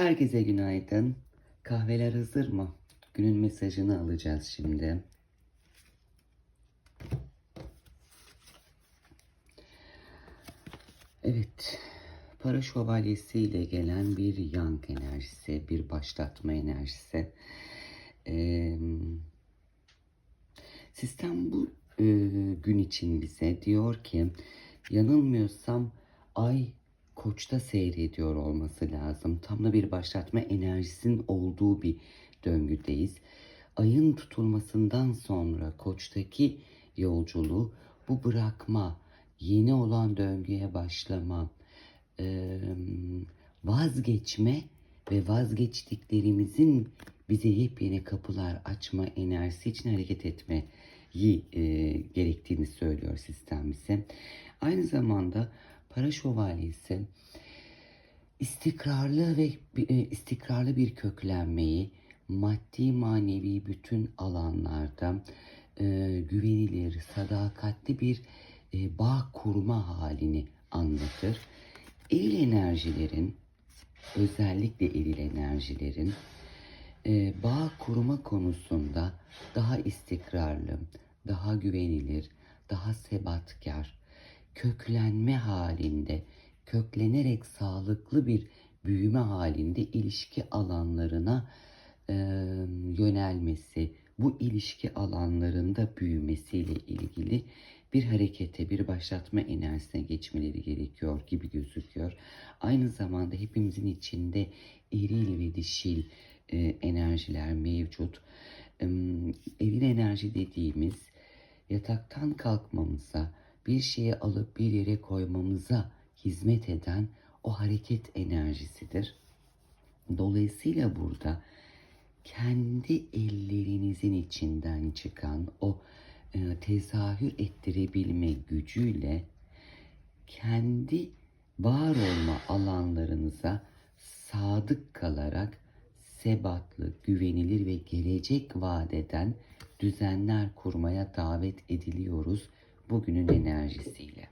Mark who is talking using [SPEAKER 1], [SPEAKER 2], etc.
[SPEAKER 1] Herkese günaydın. Kahveler hazır mı? Günün mesajını alacağız şimdi. Evet, para şövalyesi ile gelen bir yang enerjisi, bir başlatma enerjisi. Ee, sistem bu e, gün için bize diyor ki, yanılmıyorsam ay koçta seyrediyor olması lazım. Tam da bir başlatma enerjisinin olduğu bir döngüdeyiz. Ayın tutulmasından sonra koçtaki yolculuğu bu bırakma, yeni olan döngüye başlama, vazgeçme ve vazgeçtiklerimizin bize yepyeni kapılar açma enerjisi için hareket etmeyi eee, gerektiğini söylüyor sistem bize. Aynı zamanda para şövalyesi istikrarlı ve e, istikrarlı bir köklenmeyi maddi manevi bütün alanlarda e, güvenilir, sadakatli bir e, bağ kurma halini anlatır. Eril enerjilerin, özellikle eril enerjilerin e, bağ kurma konusunda daha istikrarlı, daha güvenilir, daha sebatkar, köklenme halinde, köklenerek sağlıklı bir büyüme halinde ilişki alanlarına e, yönelmesi, bu ilişki alanlarında büyümesiyle ilgili bir harekete, bir başlatma enerjisine geçmeleri gerekiyor gibi gözüküyor. Aynı zamanda hepimizin içinde eril ve dişil e, enerjiler mevcut. E, eril enerji dediğimiz yataktan kalkmamıza, bir şeyi alıp bir yere koymamıza hizmet eden o hareket enerjisidir. Dolayısıyla burada kendi ellerinizin içinden çıkan o e, tezahür ettirebilme gücüyle kendi var olma alanlarınıza sadık kalarak sebatlı, güvenilir ve gelecek vadeden düzenler kurmaya davet ediliyoruz bugünün enerjisiyle.